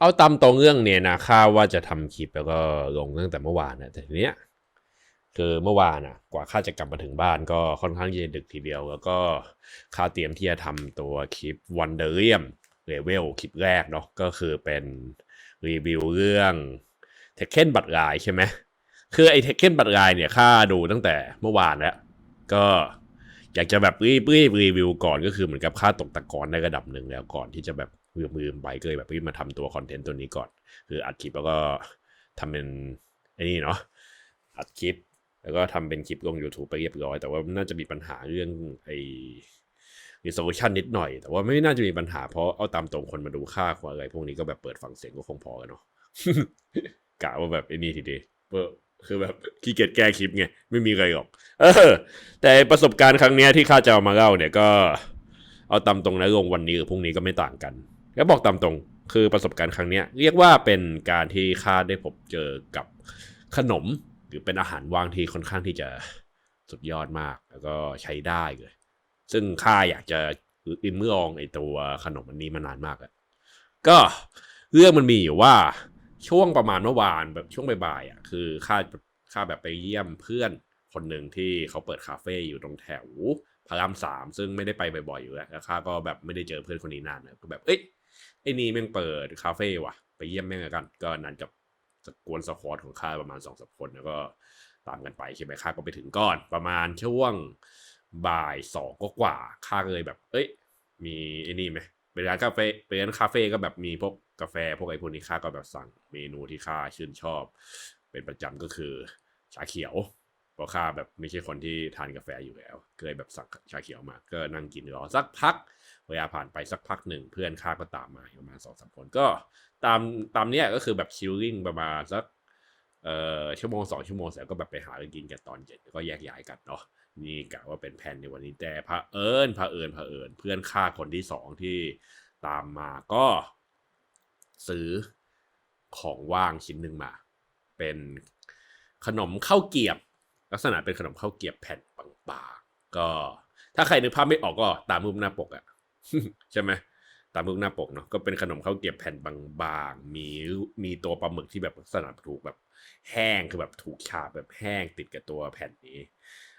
เอาตามตรงเรื่องเนี่ยนะข้าว่าจะทำคลิปแล้วก็ลงตั้งแต่เมื่อวานนะแต่ทีเนี้ยคือเมื่อวานอะ กว่าข้าจะกลับมาถึงบ้านก็ค่อนข้างที่จะดึกทีเดียว แล้วก็ข้าเตรียมที่จะทำตัวคลิปวันเดอร์เรียมเลเวลคลิปแรกเนาะก็คือเป็นรีวิวเรื่องเทคเคนบัตรลายใช่ไหมคือไอ้เทคเคนบัตรลายเนี่ยข้าดูตั้งแต่เมื่อวานแล้ว ก็อยากจะแบบรีบรีบรีวิวก่อนก็คือเหมือนกับค่าตกตะกอนในระดับหนึ่งแล้วก่อนที่จะแบบลืมลืมไปก็เลยแบบรีบมาทำตัวคอนเทนต์ตัวนี้ก่อน คืออัดคลิปแล้วก็ทำเป็นไอ้นี่เนาะอัดคลิป แล้วก็ทำเป็นคลิปลง YouTube ไปเรียบร้อย แต่ว่าน่าจะมีปัญหาเรื่องไอ้ resolution นิดหน่อย แต่ว่าไม่น่าจะมีปัญหาเพราะเอาตามตรงคนมาดูค่าของอะไรพวกนี้ก็แบบเปิดฟังเสียงก็คงพอกันเนาะกะว่าแบบไอ้นี่ทีเดียวคือแบบขี้เกียจแก้คลิปไงไม่มีอะไรหรอก เออ แต่ประสบการณ์ครั้งเนี้ยที่ข้าจะเอามาเล่าเนี่ยก็ เอาตามตรงนะลงวันนี้หรือพรุ่งนี้ก็ไม่ต่างกัน แล้วบอกตามตรงคือประสบการณ์ครั้งนี้เรียกว่าเป็นการที่ข้าได้พบเจอกับขนม หรือเป็นอาหารว่างที่ค่อนข้างที่จะสุดยอดมาก แล้วก็ใช้ได้เลย ซึ่งข้าอยากจะอินเมื่อองไอตัวขนมอันนี้มานานมากแล้วก็เรื่องมันมีอยู่ว่าช่วงประมาณเมื่อวานแบบช่วงบ่ายๆอะคือข้าข้าแบบไปเยี่ยมเพื่อนคนหนึ่งที่เขาเปิดคาเฟ่อยู่ตรงแถวพระรามสามซึ่งไม่ได้ไปบ่อยๆอยู่แล้วข้าก็แบบไม่ได้เจอเพื่อนคนนี้นานก็แบบเอ้ย ไอ้นี่แม่งเปิดคาเฟ่ว่ะ ไปเยี่ยมแม่งกัน ก็นัดกับกวนสควอตของข้าประมาณสองสามคนแล้วก็ตามกันไปใช่ไหมข้าก็ไปถึงก่อนประมาณช่วงบ่ายสองก็กว่าข้าเลยแบบ เอ้ย มีไอ้นี่ไหมเป็นร้านกาแฟเป็นร้านคาเฟ่ก็แบบมีพวกกาแฟพวกไอ้พวกนี้ข้าก็แบบสั่งเมนูที่ข้าชื่นชอบ เป็นประจำก็คือชาเขียวเพราะข้าแบบไม่ใช่คนที่ทานกาแฟอยู่แล้วเลยแบบสั่งชาเขียวมา ก็นั่งกินรอสักพัก เวลาผ่านไปสักพักหนึ่งเพื่อนข้าก็ตามมาประมาณสองสามคนก็ตามตามเนี้ยก็คือแบบชิลลิ่งประมาณสักเอ่อชั่วโมงสองชั่วโมงเสร็จก็แบบไปหาอะไรกินกันตอนเย็นก็แยกย้ายกันเนาะนี่กะว่าเป็นแผนในวันนี้แต่พระเอิญพระเอิญพระเอิญเพื่อนข้าคนที่สองที่ตามมาก็ซื้อของว่างชิ้นหนึ่งมา เป็นขนมข้าวเกียบ ลักษณะเป็นขนมข้าวเกียบแผ่นบางๆก็ถ้าใครนึกภาพไม่ออกก็ตามรูปหน้าปกอะ ใช่ไหมตามรูปหน้าปกเนาะก็เป็นขนมข้าวเกรียบแผ่นบางๆ มีมีตัวปลาหมึกที่แบบลักษณะถูกแบบแห้งคือแบบถูกฉาบแบบแห้งติดกับตัวแผ่นนี้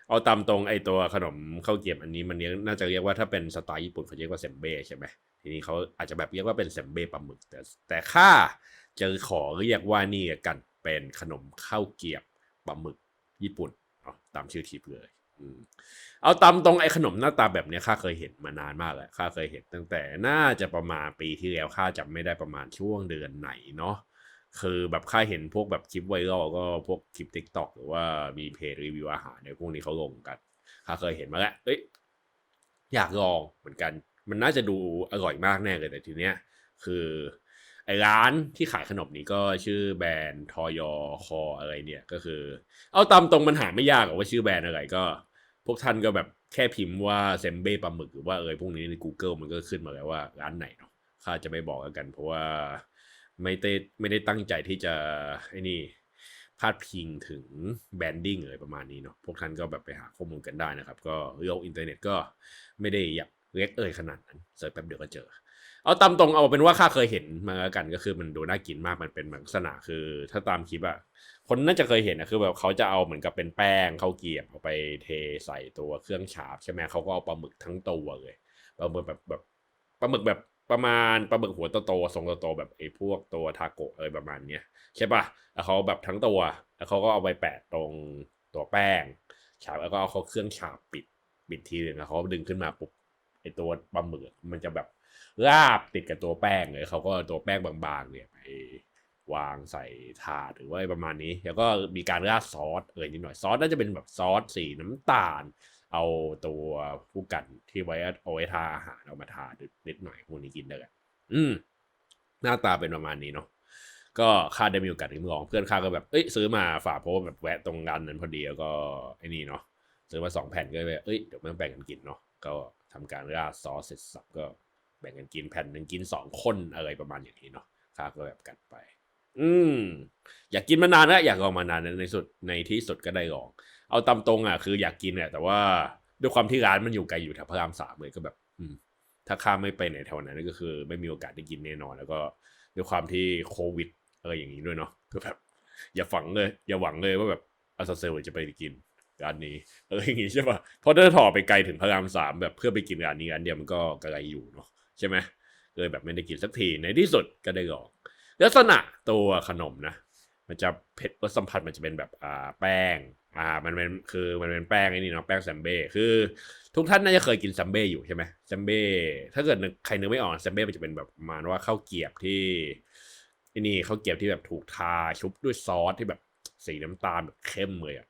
เอาตามตรงไอตัวขนมข้าวเกรียบอันนี้มันเนี้ยน่าจะเรียกว่าถ้าเป็นสไตล์ญี่ปุ่นเขาเรียกว่าเซมเบ้ใช่ไหมทีนี้เขาอาจจะแบบเรียกว่าเป็นเซมเบ้ปลาหมึก แต่แต่ข้าจะขอเรียกว่านี่กันเป็นขนมข้าวเกรียบปลาหมึกญี่ปุ่นเนาะตามชื่อทีเลยอืม เอาตามตรงไอ้ขนมหน้าตาแบบนี้ข้าเคยเห็นมานานมากแล้วข้าเคยเห็นตั้งแต่น่าจะประมาณปีที่แล้วข้าจำไม่ได้ประมาณช่วงเดือนไหนเนาะคือแบบข้าเห็นพวกแบบคลิปไวรัลก็พวกคลิปทิกตอกหรือว่ามีเพจรีวิวอาหารในยพวกนี้เขาลงกันข้าเคยเห็นมาแล้วเอ้ยอยากลองเหมือนกัน มันน่าจะดูอร่อยมากแน่เลยแต่ทีเนี้ยคือไอ้ร้านที่ขายขนมนี้ก็ชื่อแบรนด์ทอยอคออะไรเนี่ยก็คือ เอาตามตรงมันหาไม่ยากหรอกว่าชื่อแบรนด์อะไรก็ วกท่านก็แบบแค่พิมพ์ว่าเซมเบ้ปลาหมึกหรือว่าเอยพวกนี้ใน Google มันก็ขึ้นมาแล้วว่าร้านไหนเนาะข้าจะไม่บอกแล้วกัน เพราะว่าไม่ได้ไม่ได้ตั้งใจที่จะไอ้นี่พาดพิงถึงแบรนดิ้งเลยประมาณนี้เนาะพวกท่านก็แบบไปหาข้อมูลกันได้นะครับ ก็โลกอินเทอร์เน็ตก็ไม่ได้หยาบ เล็กเอ่ยขนาดนั้นเสิร์ชแป๊บเดียวก็เจอ เอาตามตรงเอาเป็นว่าข้าเคยเห็นมาแล้วกันก็คือมันดูน่ากินมากมันเป็นลักษณะคือ ถ้าตามคลิปอะคนน่าจะเคยเห็นนะคือแบบเขาจะเอาเหมือนกับเป็นแป้งข้าวเกรียบเอาไปเทใส่ตัวเครื่องฉาบใช่ไหมเขาก็เอาปลาหมึกทั้งตัวเลยปลาหมึกแบบแบบปลาหมึกแบบประมาณปลาหมึกหัวโตๆทรงโตๆแบบไอ้พวกตัวทาโกะเอะไรประมาณเนี้ยใช่ปะแล้วเขาแบบทั้งตัว แล้วเขาก็เอาไปแปะตรงตัวแป้งฉาบแล้วก็เอาเขาเครื่องฉาบปิดปิดทีหนึ่งแล้วเขาดึงขึ้นมาปุ๊บ ไอตัวปลาหมึกมันจะแบบราบติดกับตัวแป้งเลยเขาก็ตัวแป้งบางๆเนี่ยไปวางใส่ถาดหรือว่าประมาณนี้ แล้วก็มีการราดซอสเอ่ยนิดหน่อยซอสน่าจะเป็นแบบซอสสีน้ำตาล เอาตัวผู้กันที่ไว้เอาไว้ทาอาหารเอามาทานิดหน่อยพวกนี้กินได้แหละอืม หน้าตาเป็นประมาณนี้เนาะก็ข้าได้มีโอกาสได้ลองเพื่อนข้าก็แบบเอ้ยซื้อมาฝากเพราะว่าแบบแวะตรงร้านนั้นพอดีแล้วก็ไอ้นี่เนาะซื้อมาสองแผ่นก็เลยเอ้ยเดี๋ยวมันแบ่งกันกินเนาะก็ ทำการราดซอสเสร็จสับก็แบ่งกันกินแผ่นหนึ่งกินสองคนอะไรประมาณอย่างนี้เนาะข้าก็แบบกันไป อืม อยากกินมานานแล้วอยากลองมานานในสุดในที่สุดก็ได้ลอง เอาตามตรงอะคืออยากกินเนี่ยแต่ว่าด้วยความที่ร้านมันอยู่ไกลอยู่แถวพระรามสามเลยก็แบบ อืม ถ้าข้าไม่ไปไหนแถวนั้นก็คือ ไม่มีโอกาสได้กินแน่นอน แล้วก็ด้วยความที่โควิดอะไรอย่างนี้ด้วยเนาะก็แบบ อย่าฝังเลย อย่าหวังเลยว่าแบบอาซาเซลจะไปกิน ร้านนี้เอออย่างงี้ใช่ปะเพราะถ้าถอไปไกลถึงพระรามสามแบบเพื่อไปกินร้านนี้ร้านเดียวมันก็กระไรอยู่เนาะใช่ไหมเลยแบบไม่ได้กินสักทีในที่สุดก็ได้ลองลักษณะตัวขนมนะ มันจะเผ็ดรสสัมผัสมันจะเป็นแบบอ่าแป้งอ่ามันเป็นคือมันเป็นแป้งไอ้นี่เนาะแป้งแซมเบ้คือ ทุกท่านน่าจะเคยกินแซมเบ้อยู่ใช่ไหมแซมเบ้ถ้าเกิดนึกใครนึกไม่ออกแซมเบ้มันจะเป็นแบบมาว่าข้าวเกรียบที่ไอ้นี่ข้าวเกรียบที่แบบถูกทาชุบด้วยซอสที่แบบสีน้ำตาลแบบเข้มเลยอะ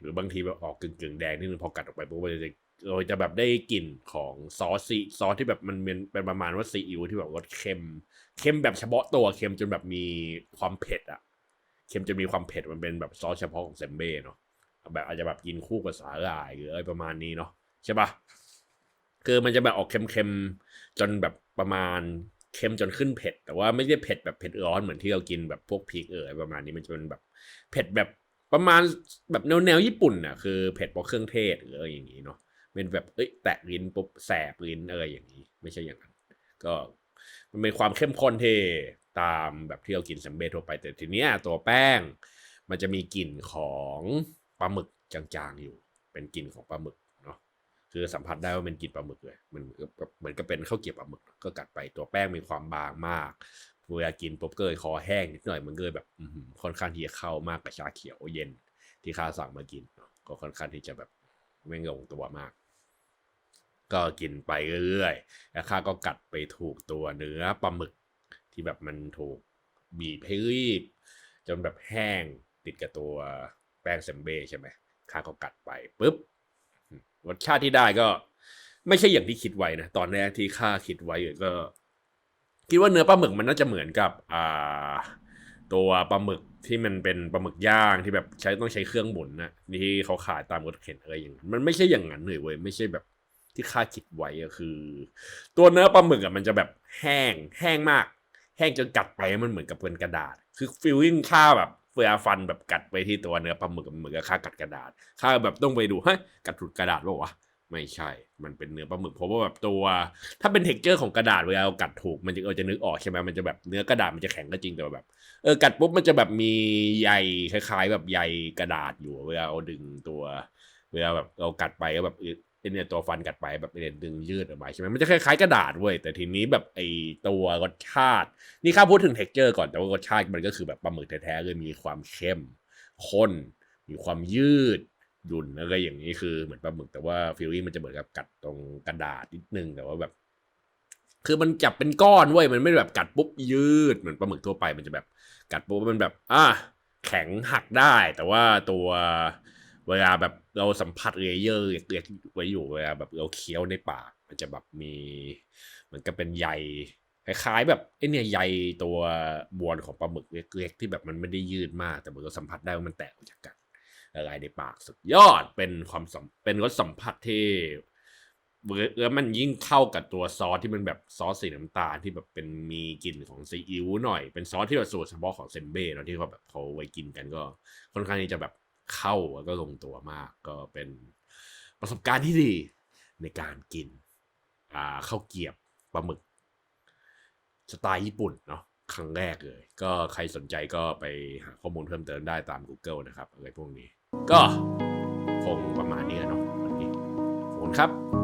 หรือบางทีแบบออกกึ่งกึ่งๆแดงนิดนึงพอกัดออกไปปุ๊บมันจะเราจะแบบได้กลิ่นของซอสซีซอสที่แบบมันเป็นประมาณว่าซีอิ๊วที่แบบรสเค็ม เค็มแบบเฉพาะตัวเค็มจนแบบมีความเผ็ดอะเค็มจะมีความเผ็ดมันเป็นแบบซอสเฉพาะของเซมเบ้เนาะแบบอาจจะแบบกินคู่กับสาหร่ายหรืออะไรประมาณนี้เนาะใช่ปะคือมันจะแบบออกเค็มๆจนแบบประมาณเค็มจนขึ้นเผ็ด แต่ว่าไม่ได้เผ็ดแบบเผ็ดร้อนเหมือนที่เรากินแบบพวกพริกเอออะไรประมาณนี้มันจะเป็นแบบเผ็ดแบบ ประมาณแบบแนวแนวญี่ปุ่นน่ะคือเผ็ดเพราะเครื่องเทศหรืออะไรอย่างนี้เนาะเป็นแบบเอ้ยแตะลิ้นปุ๊บแสบลิ้นอะไรอย่างนี้ ไม่ใช่อย่างนั้น ก็มันเป็นความเข้มข้นเทตามแบบที่เรากินแซมเบ้ทั่วไปแต่ทีเนี้ยตัวแป้ง มันจะมีกลิ่นของปลาหมึกจางๆอยู่ เป็นกลิ่นของปลาหมึกเนาะคือสัมผัสได้ว่าเป็นกลิ่นปลาหมึกเลยมันเหมือนกับเป็นข้าวเกรี๊ยวปลาหมึก ก็กัดไปตัวแป้งมีความบางมาก เวลากินปุ๊บเลยคอแห้งนิดหน่อยมันเลยแบบค่อนข้างที่จะเข้ามากกับชาเขียวเย็นที่ข้าสั่งมากินก็ค่อนข้างที่จะแบบไม่งงตัวมาก ก็กินไปเรื่อยๆแล้วข้าก็กัดไปถูกตัวเนื้อปลาหมึกที่แบบมันถูกบีบให้รีบ จนแบบแห้งติดกับตัวแป้งเซมเบ้ใช่ไหมข้าก็กัดไปปุ๊บรสชาติที่ได้ก็ ไม่ใช่อย่างที่คิดไว้นะ ตอนแรกที่ข้าคิดไว้ก็ คิดว่าเนื้อปลาหมึกมันน่าจะเหมือนกับอ่าตัวปลาหมึกที่มันเป็นปลาหมึกย่างที่แบบใช้ต้องใช้เครื่องหมุนนะที่เขาขายตามรถเข็นอะไรอย่างนั้นมันไม่ใช่อย่างนั้นเลยเว้ยไม่ใช่แบบที่ข้าคิดไว้อะคือ ตัวเนื้อปลาหมึกอะมันจะแบบแห้งแห้งมาก แห้งจนกัดไปมันเหมือนกับเป็นกระดาษ คือฟีลลิ่งข้าแบบเวลาฟันแบบกัดไปที่ตัวเนื้อปลาหมึกเหมือนกับข้ากัดกระดาษข้าแบบต้องไปดูเฮ้ยกัดถูกกระดาษเปล่าวะ ไม่ใช่ มันเป็นเนื้อปลาหมึกเพราะว่าแบบตัว ถ้าเป็นเท็กเจอร์ของกระดาษเวลาเรากัดถูกมันจะเออจะนึกออกใช่ไหมมันจะแบบเนื้อกระดาษมันจะแข็งก็จริงแต่ว่าแบบเออกัดปุ๊บมันจะแบบมีใยคล้าย ๆ แบบใยกระดาษอยู่เวลาเราดึงตัว เวลาแบบเรากัดไปก็แบบเออไอ้เนี่ยตัวฟันกัดไปแบบเนี่ยดึงยืดออกมาใช่ไหมมันจะคล้ายๆกระดาษเว้ยแต่ทีนี้แบบไอ้ตัวรสชาติ นี่ข้าพูดถึงเท็กเจอร์ก่อนแต่ว่ารสชาติมันก็คือแบบปลาหมึกแท้ๆเลยมีความเข้มข้นมีความยืด ยุ่นอะไรอย่างนี้คือเหมือนปลาหมึกแต่ว่าฟีลลิ่งมันจะเหมือนกับกัดตรงกระดาษนิดนึงแต่ว่าแบบ คือมันจับเป็นก้อนเว้ยมันไม่ได้แบบกัดปุ๊บยืดเหมือนปลาหมึกทั่วไปมันจะแบบ กัดปุ๊บมันแบบอะแข็งหักได้ แต่ว่าตัวเวลาแบบเราสัมผัสเลเยอร์เล็กๆไว้อยู่เวลาแบบเราเคี้ยวในปากมันจะแบบมีเหมือนกับเป็นใยคล้ายๆแบบไอเนี่ยใยตัวบวนของปลาหมึกเล็กๆที่แบบมันไม่ได้ยืดมาก แต่มันก็สัมผัสได้ว่ามันแตกออกจากกัน ละลายในปากสุดยอดเป็นความสัมเป็นรสสัมผัสที่แล้วมันยิ่งเข้ากับตัวซอสที่มันแบบซอสสีน้ำตาลที่แบบเป็นมีกลิ่นของซีอิ๊วหน่อย เป็นซอสที่แบบสูตรเฉพาะของเซมเบ้เนาะที่เขาแบบเขาไว้กินกันก็ค่อนข้างที่จะแบบเข้าแล้วก็ลงตัวมากก็เป็นประสบการณ์ที่ดีในการกินอ่าข้าวเกียบปลาหมึก สไตล์ญี่ปุ่นเนาะครั้งแรกเลย ก็ใครสนใจก็ไปหาข้อมูลเพิ่มเติมได้ตาม Google นะครับอะไรพวกนี้ ก็คงประมาณนี้เนาะวันนี้ขอบคุณครับ